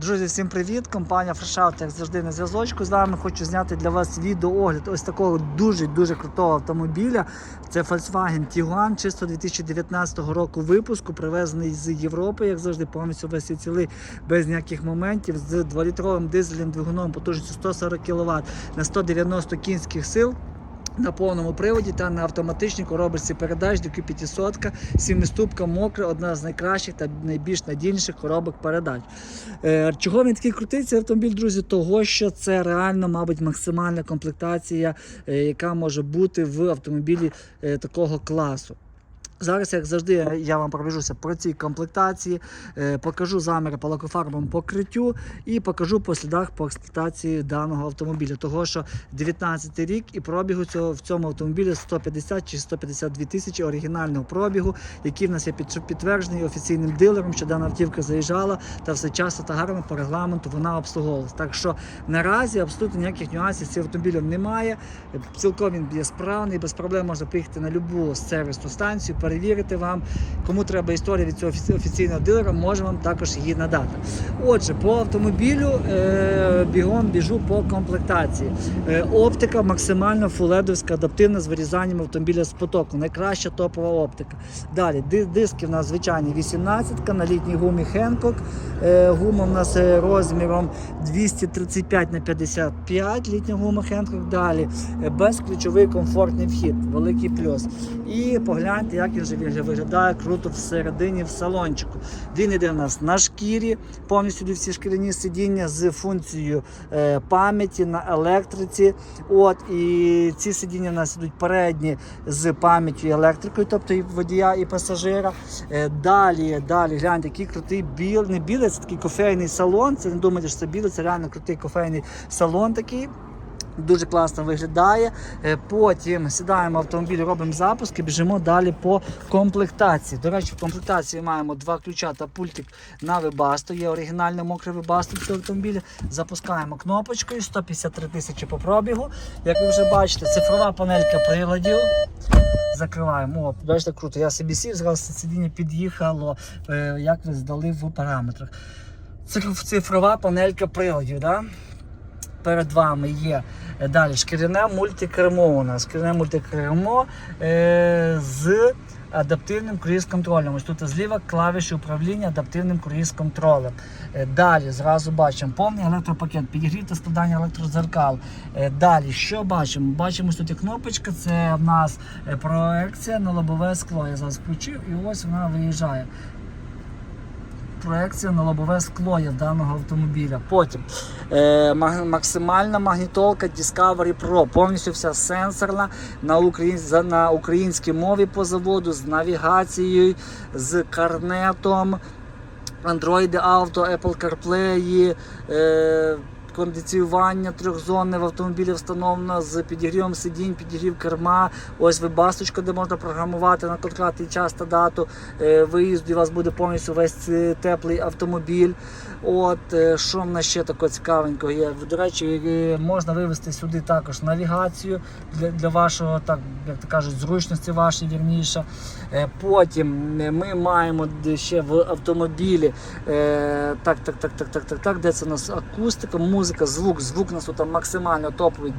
Друзі, всім привіт! Компанія Фрешаут, як завжди, на зв'язочку. З вами хочу зняти для вас відеоогляд ось такого дуже-дуже крутого автомобіля. Це Volkswagen Tiguan, чисто 2019 року випуску, привезений з Європи, як завжди, повністю весь і цілий, без ніяких моментів, з 2-літровим дизельним двигуном потужністю 140 кВт на 190 кінських сил. На повному приводі та на автоматичній коробочці передач DQ 500, сімиступка мокра, одна з найкращих та найбільш надійніших коробок передач. Е, чого він такий крутий цей автомобіль, друзі? Того, що це реально, мабуть, максимальна комплектація, е, яка може бути в автомобілі е, такого класу. Зараз, як завжди, я вам пробіжуся по цій комплектації, е, покажу заміри по лакофарбовому покриттю і покажу по слідах по експлуатації даного автомобіля. Того, що 19 рік і пробігу цього в цьому автомобілі 150 чи 152 тисячі оригінального пробігу, який в нас є під- підтверджений офіційним дилером, що дана автівка заїжджала та все часто та гарно по регламенту вона обслуговувалась. Так що наразі абсолютно ніяких нюансів з цим автомобілем немає. Цілком він є справний, без проблем можна приїхати на будь-яку сервісну станцію, перевірити вам. Кому треба історія від цього офіційного дилера, може вам також її надати. Отже, по автомобілю е, бігом біжу по комплектації. Е, оптика максимально фуледовська, адаптивна з вирізанням автомобіля з потоку. Найкраща топова оптика. Далі диски в нас звичайні 18 на літній гумі Hancock. Е, гума в нас е, розміром 235 на 55 літня гума Hancock. Далі е, безключовий комфортний вхід, великий плюс. І погляньте, як він же вигля- виглядає круто всередині в салончику. Він іде в нас на шкірі, повністю всі шкіряні сидіння з функцією е, пам'яті на електриці. От і ці сидіння в нас ідуть передні з пам'яттю і електрикою, тобто і водія, і пасажира. Е, далі, далі, гляньте, який крутий біл, не білий, це такий кофейний салон. Це не думайте, що це білий, це реально крутий кофейний салон такий. Дуже класно виглядає. Е, Потім сідаємо в автомобіль, робимо запуск і біжимо далі по комплектації. До речі, в комплектації маємо два ключа та пультик на вебасту. Є оригінальне мокре вебасто в цьому автомобілі. Запускаємо кнопочкою 153 тисячі по пробігу. Як ви вже бачите, цифрова панелька приладів. Закриваємо. О, бачите, круто. Я собі сів, зразу сидіння під'їхало, е, як ви здали в параметрах. Цифрова панелька приладів. Да? Перед вами є е, далі шкіряне мультикермо у нас. Шкіряне мультикермо е, з адаптивним круїз-контролем. Ось тут зліва клавіші управління адаптивним круїз-контролем. Е, далі зразу бачимо повний електропакет, підігрів та складання електрозеркал. Е, далі, що бачимо? Бачимо, ось тут є кнопочка, це в нас е, проекція на лобове скло. Я зараз включив і ось вона виїжджає проекція на лобове скло є даного автомобіля. Потім е, максимальна магнітолка Discovery Pro, повністю вся сенсорна на, українсь, на українській мові по заводу з навігацією, з карнетом, Android Auto, Apple CarPlay. Е, Кондиціювання трьохзонне в автомобілі встановлено з підігрівом сидінь, підігрів керма. Ось ви вибасточка, де можна програмувати на конкретний час та дату е, виїзду. У вас буде повністю весь теплий автомобіль. От е, що в нас ще такого цікавенького є. До речі, е, можна вивести сюди також навігацію для, для вашого, так як то кажуть, зручності вашої вірніше. Потім ми маємо ще в автомобілі. Так, так, так, так, так, так, так, де це у нас акустика, музика, звук. Звук у нас тут максимально топовий.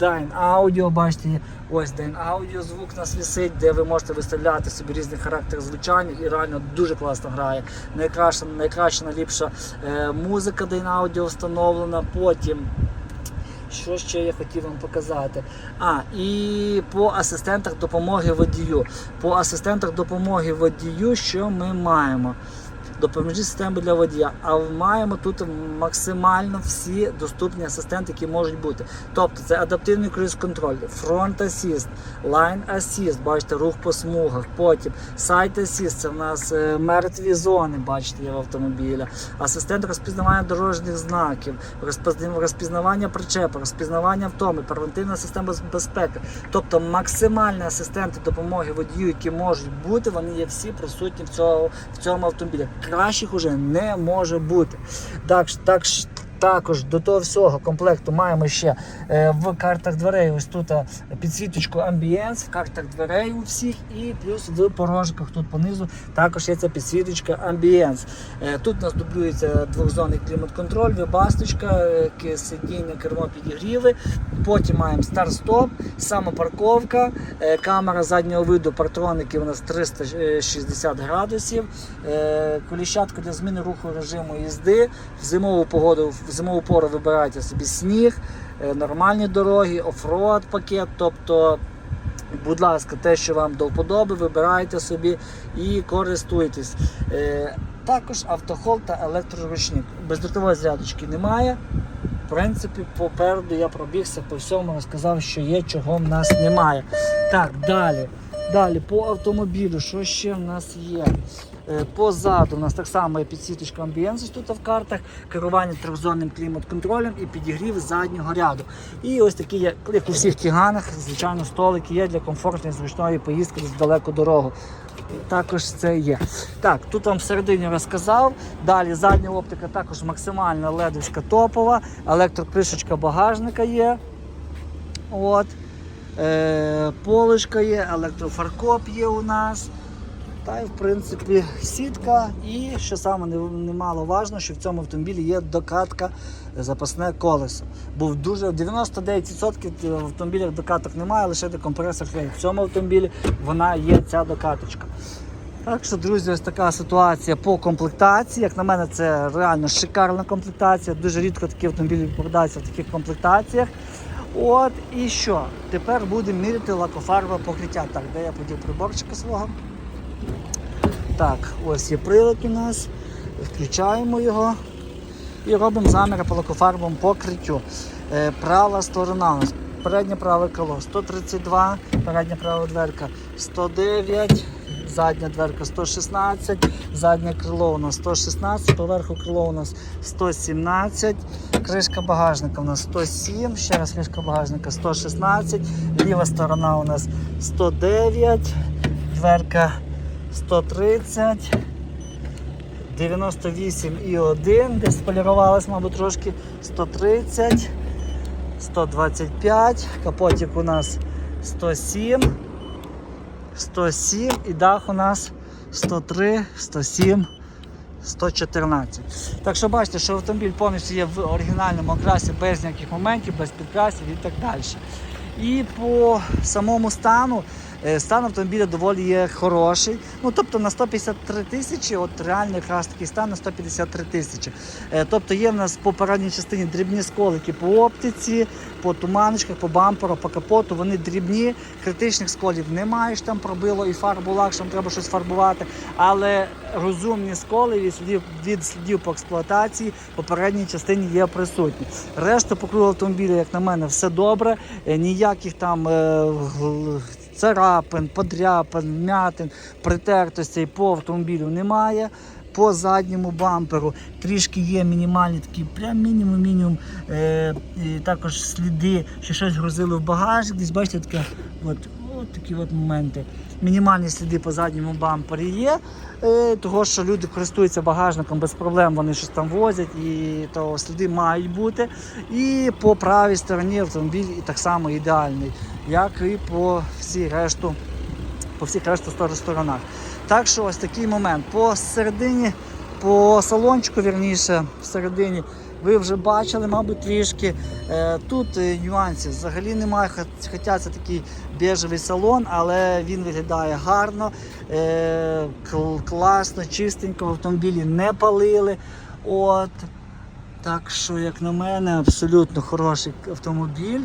Dyn Audio, бачите, ось Dyn Audio звук нас висить, де ви можете виставляти собі різний характер звучання і реально дуже класно грає. Найкраща, найкраща найліпша е, музика Dyn Audio встановлена. Потім. Що ще я хотів вам показати? А, і по асистентах допомоги водію. По асистентах допомоги водію, що ми маємо? Допоможі системи для водія. А маємо тут максимально всі доступні асистенти, які можуть бути. Тобто це адаптивний круїз-контроль, фронт асіст, лайн асіст, бачите, рух по смугах. Потім сайт асіст, це в нас е, мертві зони, бачите, є в автомобілі. Асистент розпізнавання дорожніх знаків, розпізна- розпізнавання причепа, розпізнавання втоми, превентивна система безпеки. Тобто максимальні асистенти допомоги водію, які можуть бути, вони є всі присутні в цьому, в цьому автомобілі. Кращих уже не може бути. Так, так, Також до того всього комплекту маємо ще е, в картах дверей ось тут е, підсвіточку Ambience, в картах дверей у всіх, і плюс в порожках тут понизу також є ця підсвіточка Ambience. Е, Тут у нас дублюється двохзонний клімат-контроль, вибасточка, сидіння, кермо підігріви. Потім маємо старт-стоп, самопарковка, камера заднього виду, партроники у нас 360 градусів, коліщатка для зміни руху режиму їзди. В зимову погоду, зимову пору вибирайте собі сніг, е, нормальні дороги, оффроад пакет. Тобто, будь ласка, те, що вам до вподоби, вибирайте собі і користуйтесь. Е, Також автохол та електроручник. Бездротової зарядочки немає. В принципі, попереду я пробігся по всьому, розказав, що є, чого в нас немає. Так, далі. Далі по автомобілю, що ще в нас є? Е, Позаду у нас так само є підсвіточка амбієнсу тут в картах, керування трьохзонним клімат-контролем і підігрів заднього ряду. І ось такі, є, як у всіх тіганах, звичайно, столики є для комфортної зручної поїздки в далеку дорогу. Також це є. Так, тут вам всередині розказав. Далі задня оптика також максимальна ледовська топова, електрокришечка багажника є. От. Е, полишка є, електрофаркоп є у нас. Та й в принципі сітка. І що саме не- немало важно, що в цьому автомобілі є докатка е, запасне колесо. Був дуже 99% в автомобілях докаток немає, лише декомпресор клей. В цьому автомобілі вона є ця докаточка. Так що, друзі, ось така ситуація по комплектації. Як на мене, це реально шикарна комплектація. Дуже рідко такі автомобілі попадаються в таких комплектаціях. От і що? Тепер будемо міряти лакофарбове покриття. Так, де я подів приборчика свого? Так, ось є прилад у нас. Включаємо його і робимо заміри по лакофарбовому покриттю. Е, права сторона. Переднє праве крило 132, передня права дверка 109, задня дверка 116, заднє крило у нас 116, поверху крило у нас 117, кришка багажника у нас 107, ще раз кришка багажника 116, ліва сторона у нас 109, дверка 130. 98 і 1, десь полірувалась, мабуть, трошки 130, 125, капотик у нас 107, 107 і дах у нас 103, 107, 114. Так що бачите, що автомобіль повністю є в оригінальному окрасі без ніяких моментів, без підкрасів і так далі. І по самому стану, стан автомобіля доволі є хороший. Ну, тобто на 153 тисячі, от реально якраз такий стан на 153 тисячі. Е, Тобто є в нас по передній частині дрібні сколики по оптиці, по туманочках, по бамперу, по капоту. Вони дрібні, критичних сколів немає, що там пробило і фарбу лакшем, треба щось фарбувати. Але розумні сколи від слідів, від слідів по експлуатації по передній частині є присутні. Решта по автомобіля, як на мене, все добре. Е, Ніяких там е, царапин, подряпин, м'ятин, притертостей по автомобілю немає. По задньому бамперу трішки є мінімальні такі, прям мінімум-мінімум. Е, також сліди, що щось грузили в багажник. Десь бачите, таке, от, от такі от моменти. Мінімальні сліди по задньому бампері є. Е, того, що люди користуються багажником без проблем, вони щось там возять, і то сліди мають бути. І по правій стороні автомобіль так само ідеальний, як і по всій решту, по всіх решту стор- сторонах. Так що ось такий момент. По середині, по салончику, вірніше, всередині, ви вже бачили, мабуть, трішки. Е, Тут е, нюансів взагалі немає, хоча це такий бежевий салон, але він виглядає гарно, е, класно, чистенько, автомобілі не палили. От. Так що, як на мене, абсолютно хороший автомобіль.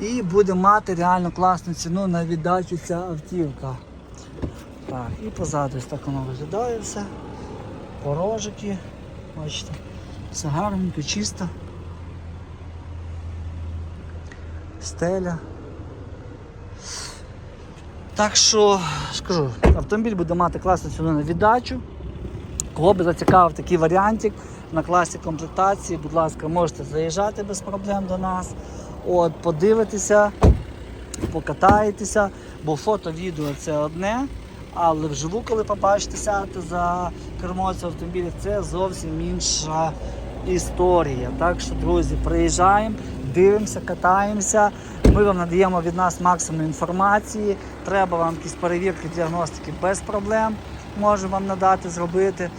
І буде мати реально класну ціну на віддачу ця автівка. Так, і позаду так воно виглядає все. Порожики. Бачите, все гарненько, чисто. Стеля. Так що, скажу, автомобіль буде мати класну ціну на віддачу. Кого би зацікавив такий варіантик на класі комплектації, будь ласка, можете заїжджати без проблем до нас. От, подивитися, покатаєтеся, бо фото, відео це одне, але вживу, коли побачите сядете за кермо цього автомобіля, це зовсім інша історія. Так що, друзі, приїжджаємо, дивимося, катаємося. Ми вам надаємо від нас максимум інформації. Треба вам якісь перевірки, діагностики без проблем. Можемо вам надати, зробити.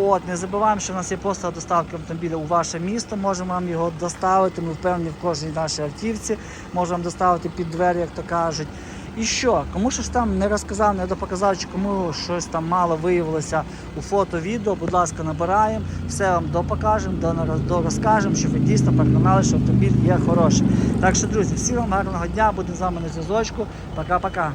От, не забуваємо, що в нас є послуга доставки автомобіля у ваше місто. Можемо вам його доставити. Ми впевнені в кожній нашій автівці. Можемо вам доставити під двері, як то кажуть. І що, кому щось там не розказав, не допоказав, чи кому щось там мало виявилося у фото, відео, будь ласка, набираємо, все вам допокажемо, до- дорозкажемо, щоб ви дійсно переконали, що автомобіль є хороший. Так що, друзі, всім вам гарного дня, будемо з вами на зв'язочку. Пока-пока.